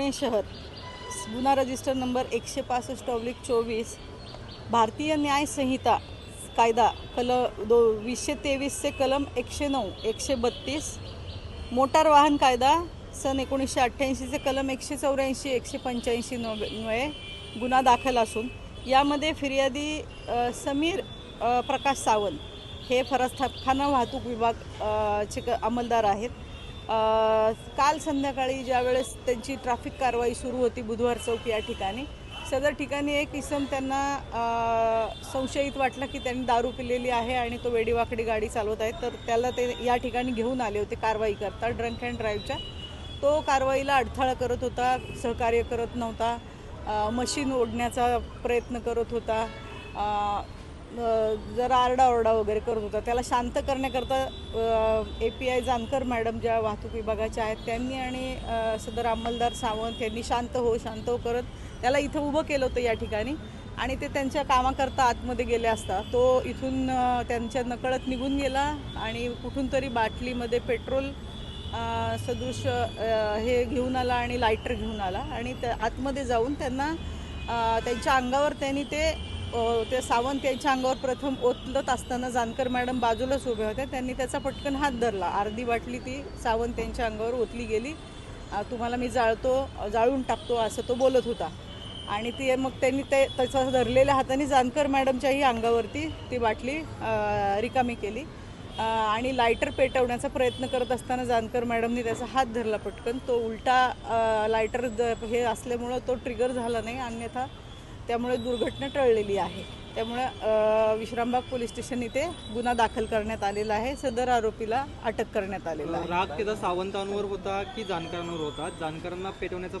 पुणे शहर गुन्हा register number एकशे पासष्ट ऑब्लिक चोवीस भारतीय न्याय संहिता कायदा कल दो वीसशे तेवीसचे कलम एकशे नऊ एकशे बत्तीस मोटार वाहन कायदा सन एकोणीसशे अठ्ठ्याऐंशीचे कलम एकशे चौऱ्याऐंशी एकशे पंच्याऐंशी नव्हे गुन्हा दाखल असून यामध्ये फिर्यादी समीर प्रकाश सावंत हे फरसखाना वाहतूक विभाग चे क- अंमलदार आहेत. काल संध्याकाळी ज्यावेळेस त्यांची ट्रॅफिक कारवाई सुरू होती बुधवार चौक या ठिकाणी सदर ठिकाणी एक इसम त्यांना संशयित वाटलं की त्यांनी दारू पिलेली आहे आणि तो वेडीवाकडी गाडी चालवत आहे. तर त्याला ते या ठिकाणी घेऊन आले होते कारवाई करता ड्रंक अँड ड्राईव्हच्या तो कारवाईला अडथळा करत होता सहकार्य करत नव्हता. मशीन ओढण्याचा प्रयत्न करत होता. जरा आरडाओरडा वगैरे करत होता. त्याला शांत करण्याकरता A P I Jankar madam ज्या वाहतूक विभागाच्या आहेत त्यांनी आणि सदर अंमलदार सावंत यांनी शांत हो शांत हो करत त्याला इथं उभं केलं होतं या ठिकाणी. आणि ते त्यांच्या कामाकरता आतमध्ये गेले असता. तो इथून त्यांच्या नकळत निघून गेला आणि कुठून तरी बाटलीमध्ये पेट्रोल सदृश हे घेऊन आला आणि लायटर घेऊन आला. आणि त्या आतमध्ये जाऊन त्यांना त्यांच्या अंगावर त्यांनी ते ते सावंत यांच्या अंगावर प्रथम ओतलत असताना जानकर मॅडम बाजूलाच उभ्या होत्या त्यांनी त्याचा पटकन हात धरला. अर्धी बाटली ती सावंत यांच्या अंगावर ओतली गेली. तुम्हाला मी जाळतो जाळून टाकतो असं तो बोलत होता. आणि ती मग त्यांनी ते त्याचा धरलेल्या हाताने जानकर मॅडमच्याही अंगावरती ती बाटली रिकामी केली. आणि लायटर पेटवण्याचा प्रयत्न करत असताना जानकर मॅडमनी त्याचा हात धरला पटकन. तो उलटा लायटर द- हे असल्यामुळं तो ट्रिगर झाला नाही. अन्यथा त्यामुळे दुर्घटना टळलेली आहे. त्यामुळे विश्रामबाग पोलीस स्टेशन इथे गुन्हा दाखल करण्यात आलेला आहे. सदर आरोपीला अटक करण्यात आलेला आहे. राग त्याचा सावंतांवर होता की जानकरांवर होता? जानकरांना पेटवण्याचा